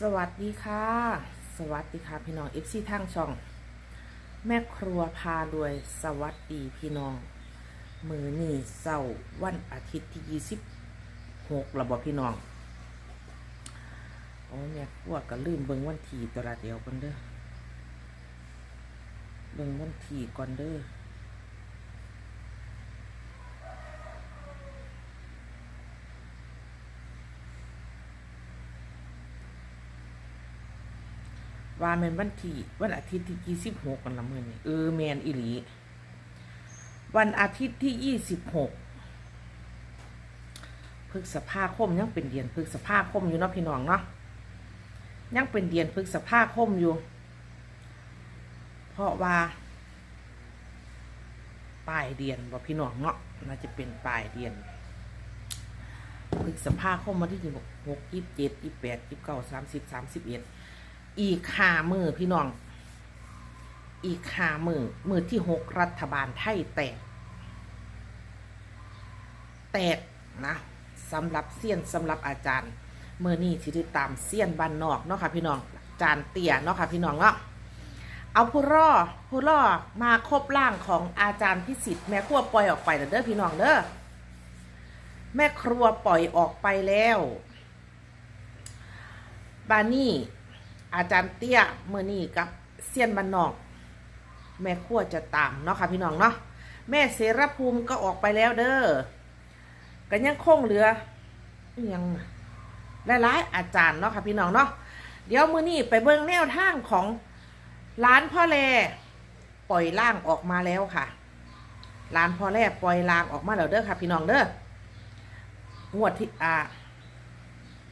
สวัสดีค่ะ สวัสดีค่ะพี่น้องเอฟซีทางช่อง แม่ครัวพารวยสวัสดีพี่น้อง มือนี่เสาร์วันอาทิตย์ที่ยี่สิบหกระบอพี่น้องโอ้แม่ครัวก็ลืมเบิ่งวันทีตัวละเดียวกันเด้อเบิ่งวันทีก่อนเด้อ ว่าแมนวันที่วันอาทิตย์ที่ยี่สิบหกกันละมือนี่เออแมนอิลี วันอาทิตย์ที่ยี่สิบหกพฤษภาคมยังเป็นเดือนพฤษภาคมอยู่เนาะพี่น้องเนาะยังเป็นเดือนพฤษภาคมอยู่ เพราะว่าปลายเดือนว่พี่น้องเนาะน่าจะเป็นปลายเดือนพฤษภาคมวันที่หกหกยี่สิบเจ็ดยี่สิบแปดยี่สิบเก้าสามสิบสามสิบเอ็ด อีกห้ามือพี่น้อง อีกห้ามือมือที่หกรัฐบาลไทยแตก แตกนะสำหรับเซียนสำหรับอาจารย์เมื่อนี้ที่ติดตามเซียนบ้านนอกเนาะค่ะพี่น้องอาจารย์เตี่ยเนาะค่ะพี่น้องเนาะเอาผู้รอผู้รอมาครบร่างของอาจารย์พิสิทธิ์แม่ครัวปล่อยออกไปเด้อพี่น้องเด้อแม่ครัวปล่อยออกไปแล้ว บานี่ อาจารย์เตี้ยเมื่อนี้กับเซียนบันนอก แม่ขั้วจะตามเนาะค่ะพี่น้องเนาะแม่เสรภูมิก็ออกไปแล้วเด้อกันยังคงเหลือยังหลายๆอาจารย์เนาะค่ะพี่น้องเนาะเดี๋ยวมื้อนี้ไปเบิ่งแนวทางของร้านพ่อแลปล่อยล่างออกมาแล้วค่ะร้านพ่อแลปล่อยล่างออกมาแล้วเด้อค่ะพี่น้องเด้องวดที่อ่า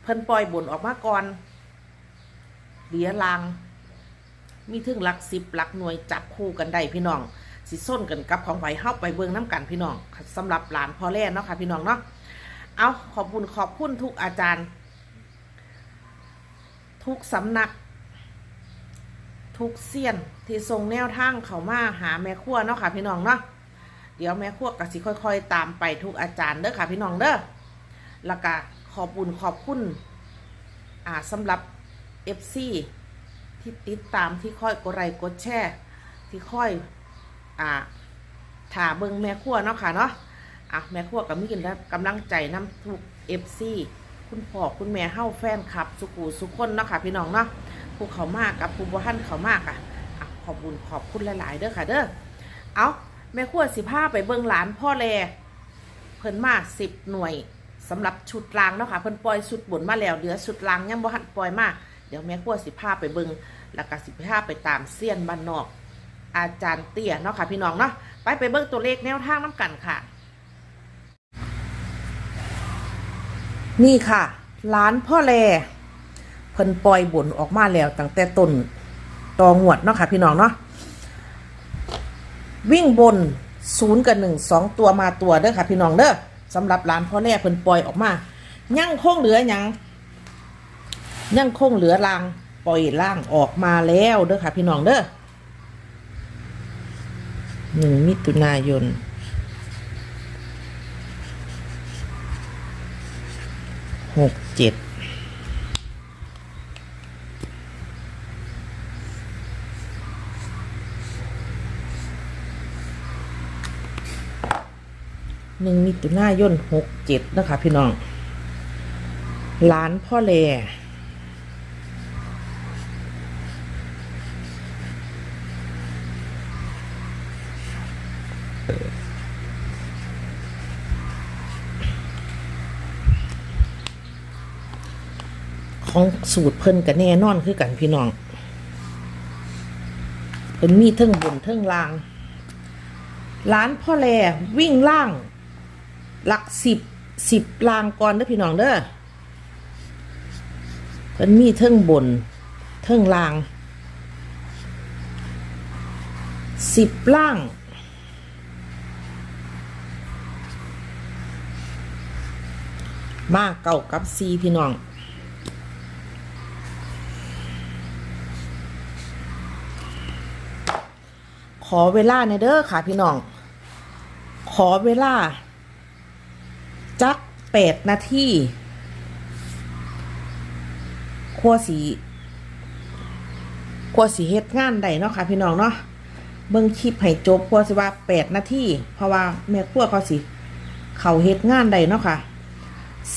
เพิ่นปล่อยบุญออกมาก่อน เหลียลาง มีถึงหลักสิบหลักหน่วยจับคู่กันได้พี่น้อง สิส้นกันกับของไหวเข้าไปเบิ่งน้ำกันพี่น้องสำหรับหลานพ่อแร่เนาะค่ะพี่น้องเนาะเอาขอบคุณขอบคุณทุกอาจารย์ ทุกสำนัก ทุกเซียนที่ทรงแนวทางเขามาหาแม่ขั้วเนาะค่ะพี่น้องเนาะเดี๋ยวแม่ขั้วก็สิค่อย ๆ ตามไปทุกอาจารย์เด้อค่ะพี่น้องเด้อแล้วก็ขอบคุณขอบคุณอ่าสำหรับ FC ที่ติดตามที่ค่อยกดไลค์กดแชร์ที่ค่อย อ่าถ่าเบิงแม่ครัวเนาะค่ะเนาะอะแม่ครัวกับมีกันแล้วกำลังใจน้ำทุก FC คุณพ่อคุณแม่เฮ้าแฟนคลับ สุกูสุกคนเนาะค่ะพี่น้องเนาะผู้เขามากกับผู้บ่ทันเขามากอะอะขอบคุณขอบคุณหลายๆเด้อค่ะเด้อเอาแม่ครัวสิพาไปเบิงหลานพ่อแลเพิ่นมาสิบหน่วยสำหรับชุดลางเนาะค่ะเพิ่นปล่อยชุดบนมาแล้วเหลือชุดลางยังบ่ทันปล่อยมาเดี๋ยวแม่ครัวสิพาไปเบิงแล้วก็สิพาไปตามเซียนบ้านนอก อาจารย์เตี้ยเนาะค่ะพี่น้องเนาะไปไปเบิงตัวเลขแนวทางน้ำกันค่ะ นี่ค่ะร้านพ่อแลเพิ่นปล่อยบนออกมาแล้วตั้งแต่ต้นตองหวดเนาะค่ะพี่น้องเนาะวิ่งบนศูนย์กับหนึ่งสองตัวมาตัวเด้อค่ะพี่น้องเด้อสำหรับร้านพ่อแลเพิ่นปล่อยออกมา ยังคงเหลือหยัง ยังคงเหลือรางปล่อยล่างออกมาแล้วเด้อค่ะ พี่น้องเด้อหนึ่งมิถุนายนหกเจ็ดหนึ่งมิถุนายนหกเจ็ดนะคะพี่น้อง ร้านพ่อแล ของสูตรเพิ่นกับแน่นอนคือกันพี่น้องเพิ่นมีเทิงบนเทิงล่างร้านพ่อแลวิ่งล่าง หลักสิบสิบลางก่อนเด้อพี่น้องเด้อเพิ่นมีเทิงบน เทิงล่างสิบล่างมาเก่ากับซีพี่น้อง อเวลาในเด้อค่ะพี่น้อง ขอเวลา จักแปดนาทีครัวสีครัวสีเฮ็ดงานได้เนาะค่ะพี่น้องเนาะเบิ่งคลิปให้จบครัวสิว่าแปดนาทีเพราะว่าแม่ครัวเขาสิเขาเฮ็ดงานได้เนาะค่ะ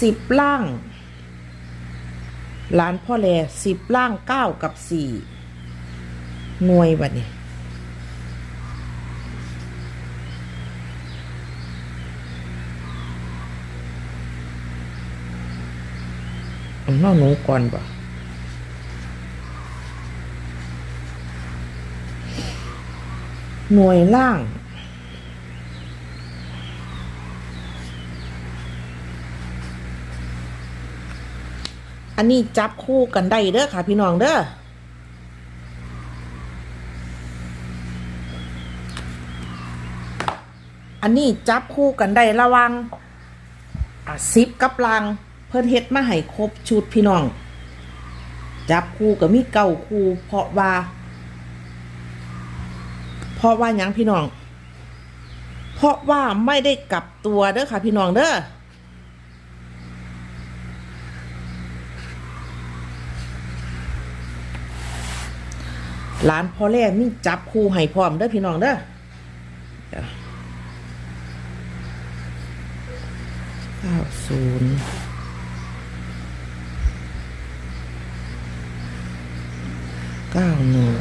สิบล่างร้านพ่อแลสิบล่างเก้ากับสี่หน่วยบัดนี้ เอาน้องหนูก่อนบ่หน่วยล่าง อันนี้จับคู่กันได้เด้อค่ะ พี่น้องเด้ออันนี้จับคู่กันได้ระวังอะซิปกับลัง เพิ่นเฮ็ดมาให้ครบชุดพี่น้อง จับคู่กับมีเก่าคู่ เพราะว่า เพราะว่าหยังพี่น้อง เพราะว่าไม่ได้กลับตัวเด้อค่ะ พี่น้องเด้อร้านพ่อแร่มีจับคู่ให้พร้อมเด้อพี่น้องเด้อเดี๋ยวเก้าศูนย์ เก้าหนึ่ง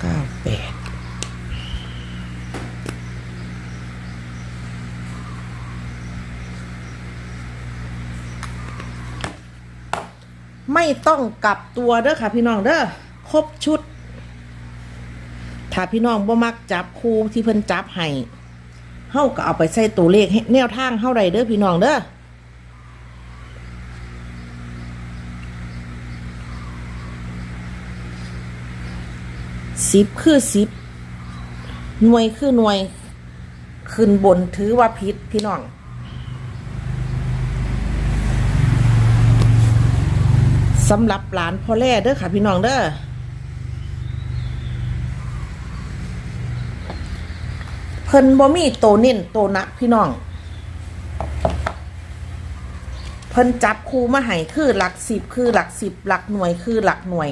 เก้าแปดไม่ต้องกลับตัวเด้อค่ะ พี่น้องเด้อครบชุด ถ้าพี่น้องบ่มักจับคู่ที่เพิ่นจับให้เฮาก็เอาไปใส่ตัวเลขให้แนวทางเฮาได้เด้อพี่น้องเด้อ สิบคือสิบหน่วยคือหน่วย ขึ้นบนถือว่าผิดพี่น้องสำหรับหลานพ่อแร่เด้อค่ะ พี่น้องเด้อเพิ่นบ่มีโตเน้นโตนักพี่น้อง เพิ่นจับคูมาให้คือหลักสิบคือหลักสิบหลักหน่วยคือหลักหน่วย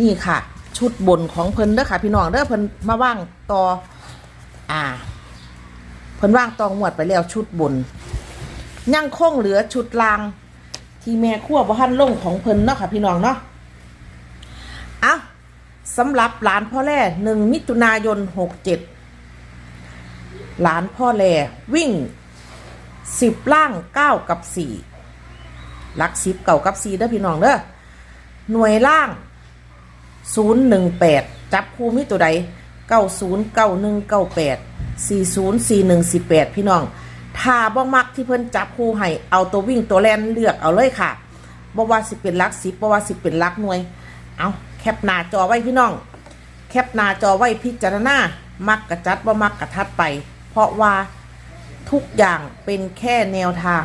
นี่ค่ะ ชุดบนของเพิ่นเด้อค่ะ พี่น้องเด้อเพิ่นมาว่างต่อ อ่า เพิ่นว่างต่องวดไปแล้วชุดบน ยังคงเหลือชุดลาง ที่แม่ขั้วบ่ทันลงของเพิ่นเนาะค่ะ พี่น้องเนาะเอะสำหรับหลานพ่อแร่หนึ่งมิถุนายนหกเจ็ดหลานพ่อแร่วิ่งสิบล่างเก้ากับสี่ลักสิบเก่ากับสี่เด้อพี่น้องเด้อหน่วยล่าง ศูนย์หนึ่งแปดจับคู่มิตัวใดเก้าศูนย์เก้าหนึ่งเก้าแปดสี่ศูนย์สี่หนึ่งสี่แปดพี่น้องถ้าบ่มักที่เพิ่นจับคู่ให้เอาตัววิ่งตัวแลนเลือกเอาเลยค่ะบ่ว่าสิเป็นลักสิบบ่ว่าสิเป็นลักหน่วย เอาแคปหน้าจอไว้พี่น้อง แคปหน้าจอไว้พิจารณามักกระจัดบ่มักกระทัดไป เพราะว่าทุกอย่างเป็นแค่แนวทาง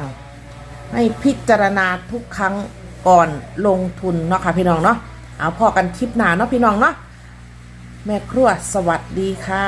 ให้พิจารณาทุกครั้งก่อนลงทุนเนาะค่ะพี่น้องเนาะ เอาพอกันคลิปหนาเนาะพี่น้องเนาะแม่ครัวสวัสดีค่ะ